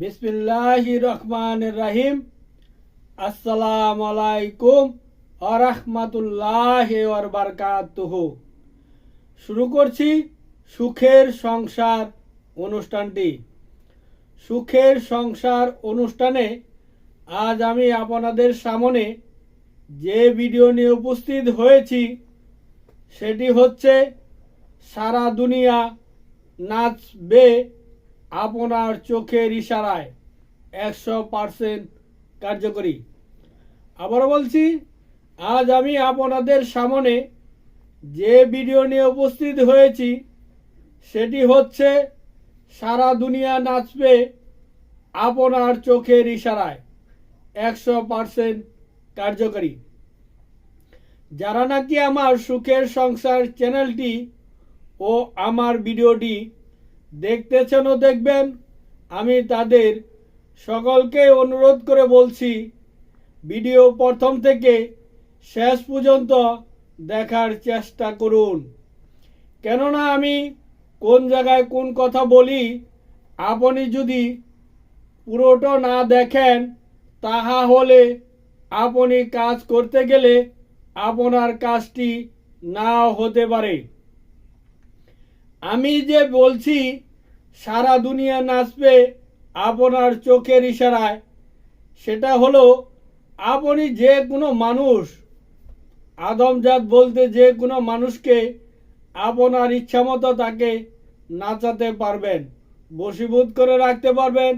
বিসমিল্লাহ রহমান রাহিম। আসসালাম আলাইকুম আরহামাতুল্লাহ বারকাতুহ। শুরু করছি সুখের সংসার অনুষ্ঠানটি। সুখের সংসার অনুষ্ঠানে আজ আমি আপনাদের সামনে যে ভিডিও নিয়ে উপস্থিত হয়েছি, সেটি হচ্ছে সারা দুনিয়া নাচবে আপনার চোখের ইশারায় একশো পারসেন্ট কার্যকরী। আবারও বলছি, আজ আমি আপনাদের সামনে যে ভিডিও নিয়ে উপস্থিত হয়েছি, সেটি হচ্ছে সারা দুনিয়া নাচবে আপনার চোখের ইশারায় একশো পারসেন্ট কার্যকরী। যারা নাকি আমার সুখের সংসার চ্যানেলটি ও আমার ভিডিওটি দেখতেছেন ও দেখবেন, আমি তাদের সকলকে অনুরোধ করে বলছি, ভিডিও প্রথম থেকে শেষ পর্যন্ত দেখার চেষ্টা করুন। কেননা আমি কোন জায়গায় কোন কথা বলি, আপনি যদি পুরোটা না দেখেন, তাহা হলে আপনি কাজ করতে গেলে আপনার কাজটি নাও হতে পারে। আমি যে বলছি সারা দুনিয়া নাচবে আপনার চোখের ইশারায়। সেটা হলো, আপনি যে কোনো মানুষ আদমজাত বলতে যে কোনো মানুষকে আপনার ইচ্ছামতো তাকে নাচাতে পারবেন, বশীভূত করে রাখতে পারবেন,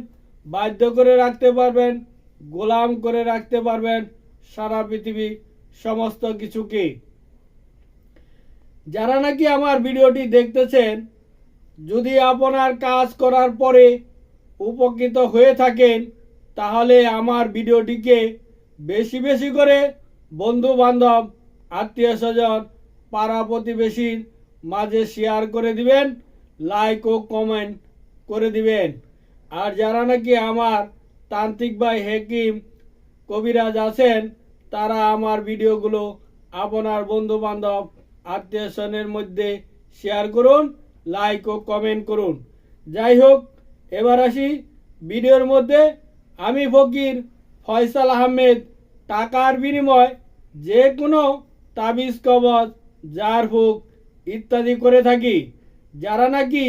বাধ্য করে রাখতে পারবেন, গোলাম করে রাখতে পারবেন সারা পৃথিবী সমস্ত কিছুকে। যারা নাকি আমার ভিডিওটি দেখতেছেন যদি আপনার কাজ করার পরে উপকৃত হয়ে থাকেন, তাহলে আমার ভিডিওটিকে বেশি বেশি করে বন্ধু বান্ধব আত্মীয় স্বজন, পাড়া প্রতিবেশীর মাঝে শেয়ার করে দিবেন লাইক ও কমেন্ট করে দিবেন। আর যারা নাকি আমার তান্ত্রিক ভাই হেকিম কবিরাজ আছেন, তারা আমার ভিডিওগুলো আপনার বন্ধু বান্ধব আত্মীয় স্বজনের মধ্যে শেয়ার করুন। লাইক ও কমেন্ট করুন। যাই হোক এবার আসি ভিডিওর মধ্যে। আমি ফকির ফয়সাল আহমেদ, টাকার বিনিময় যে কোনো তাবিজ, কবজ জার ফুক ইত্যাদি করে থাকি। যারা নাকি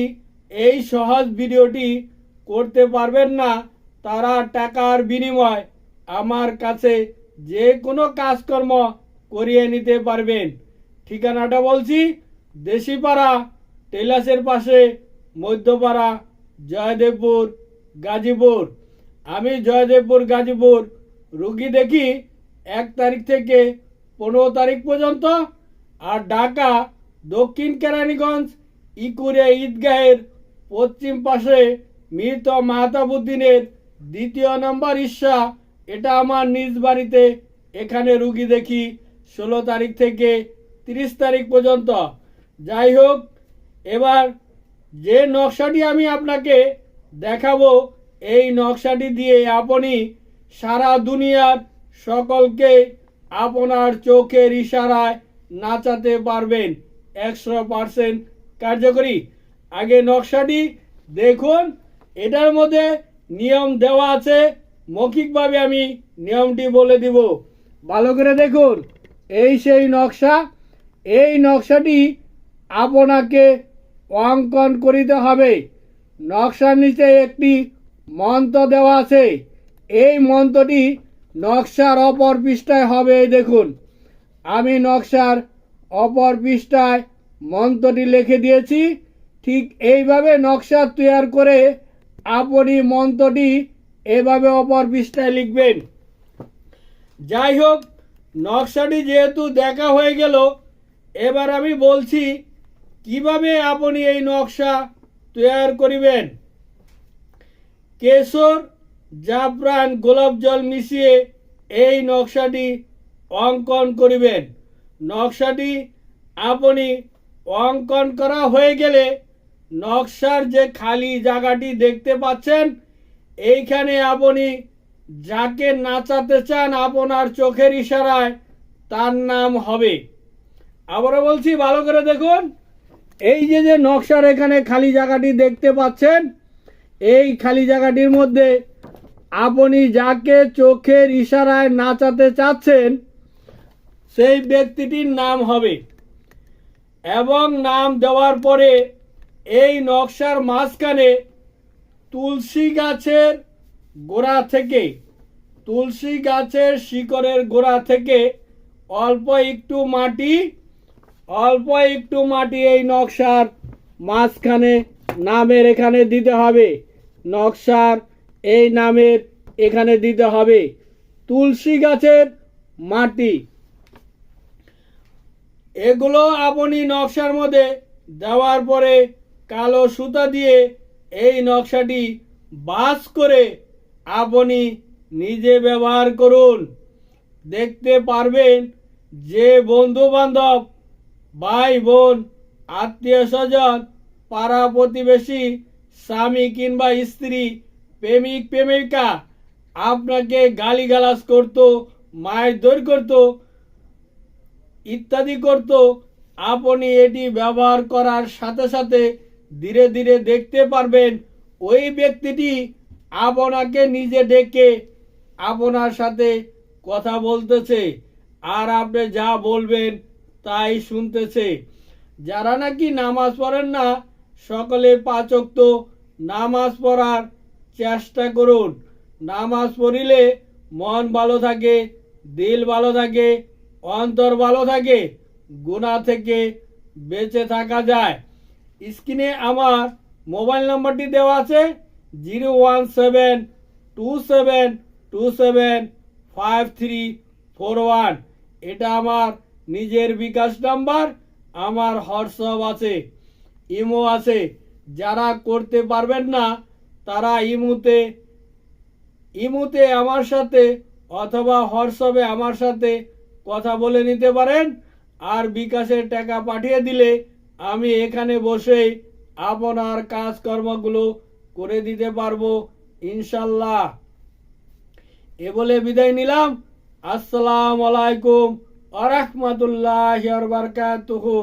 এই সহজ ভিডিওটি করতে পারবেন না, তারা টাকার বিনিময় আমার কাছে যে কোনো কাজকর্ম করিয়ে নিতে পারবেন। ঠিকানাটা বলছি দেশিপাড়া টেলাসের পাশে মধ্যপাড়া, জয়দেবপুর, গাজীপুর। আমি জয়দেবপুর, গাজীপুর। রুগী দেখি এক তারিখ থেকে পনেরো তারিখ পর্যন্ত। আর ঢাকা, দক্ষিণ কেরানীগঞ্জ ইকুরে ঈদগাহের পশ্চিম পাশে মৃত মাহতাবুদ্দিনের দ্বিতীয় নম্বর ঈর্ষা। এটা আমার নিজ বাড়িতে এখানে রুগী দেখি ষোলো তারিখ থেকে তিরিশ তারিখ পর্যন্ত। যাই হোক এবার যে নকশাটি আমি আপনাকে দেখাবো, এই নকশাটি দিয়ে আপনি সারা দুনিয়ার সকলকে আপনার চোখের ইশারায় নাচাতে পারবেন। একশো পারসেন্ট কার্যকরী। আগে নকশাটি দেখুন, এটার মধ্যে নিয়ম দেওয়া আছে, মৌখিকভাবে আমি নিয়মটি বলে দিব। ভালো করে দেখুন, এই সেই নকশা, এই নকশাটি আপনাকে অঙ্কন করিতে হবে। নকশার নিচে একটি মন্ত্র দেওয়া আছে। এই মন্ত্রটি নকশার অপর পৃষ্ঠায় হবে দেখুন। আমি নকশার অপর পৃষ্ঠায় মন্ত্রটি লিখে দিয়েছি। ঠিক এইভাবে নকশা তৈয়ার করে আপনি মন্ত্রটি এভাবে অপর পৃষ্ঠায় লিখবেন। যাই হোক, নকশাটি যেহেতু দেখা হয়ে গেল, এবার আমি বলছি কীভাবে আপনি এই নকশা তৈয়ার করিবেন? কেশর, জাফরান, গোলাপ জল মিশিয়ে এই নকশাটি অঙ্কন করিবেন। নকশাটি আপনি অঙ্কন করা হয়ে গেলে নকশার যে খালি জায়গাটি দেখতে পাচ্ছেন, এইখানে আপনি যাকে নাচাতে চান আপনার চোখের ইশারায় তার নাম হবে। আবারও বলছি, ভালো করে দেখুন। এই যে যে নকশার এখানে খালি জায়গাটি দেখতে পাচ্ছেন, এই খালি জায়গাটির মধ্যে আপনি যাকে চোখের ইশারায় নাচাতে চাচ্ছেন, সেই ব্যক্তিটির নাম হবে। এবং নাম দেওয়ার পরে এই নকশার মাঝখানে তুলসী গাছের গোড়া থেকে, তুলসী গাছের শিকড়ের গোড়া থেকে অল্প একটু মাটি অল্প একটু মাটি এই নকশার মাঝখানে নামের এখানে দিতে হবে। নকশার এই নামের এখানে দিতে হবে তুলসী গাছের মাটি। এগুলো আপনি নকশার মধ্যে দেওয়ার পরে কালো সুতা দিয়ে এই নকশাটি বাস করে আপনি নিজে ব্যবহার করুন। দেখতে পারবেন যে বন্ধু বান্ধব ভাই, বোন, আত্মীয় স্বজন, পাড়া প্রতিবেশী, স্বামী কিংবা স্ত্রী, প্রেমিক, প্রেমিকা, আপনাকে গালিগালাজ করতো মারধর করতো, ইত্যাদি করত, আপনি এটি ব্যবহার করার সাথে সাথে ধীরে ধীরে দেখতে পারবেন, ওই ব্যক্তিটি আপনাকে নিজে ডেকে আপনার সাথে কথা বলতেছে। আর আপনি যা বলবেন তাই শুনতেছে। যারা নাকি নামাজ পড়েন না, সকলে পাচক নামাজ পড়ার চেষ্টা করুন। নামাজ পড়িলে মন ভালো থাকে, দিল ভালো থাকে, অন্তর ভালো থাকে গুণা থেকে বেঁচে থাকা যায়। স্ক্রিনে আমার মোবাইল নাম্বারটি দেওয়া আছে, zero one seven two seven two seven five three four one. এটা আমার নিজের বিকাশ নাম্বার, আমার হোয়াটসঅ্যাপ আছে, ইমো আছে। যারা করতে পারবেন না, তারা ইমুতে ইমুতে আমার সাথে অথবা হোয়াটসঅ্যাপে আমার সাথে কথা বলে নিতে পারেন। আর বিকাশের টাকা পাঠিয়ে দিলে আমি এখানে বসেই আপনার কাজকর্মগুলো করে দিতে পারব, ইনশাল্লাহ। এ বলে বিদায় নিলাম। আসসালামু আলাইকুম। আ রহমতুল্লাহ বারকাতুহু।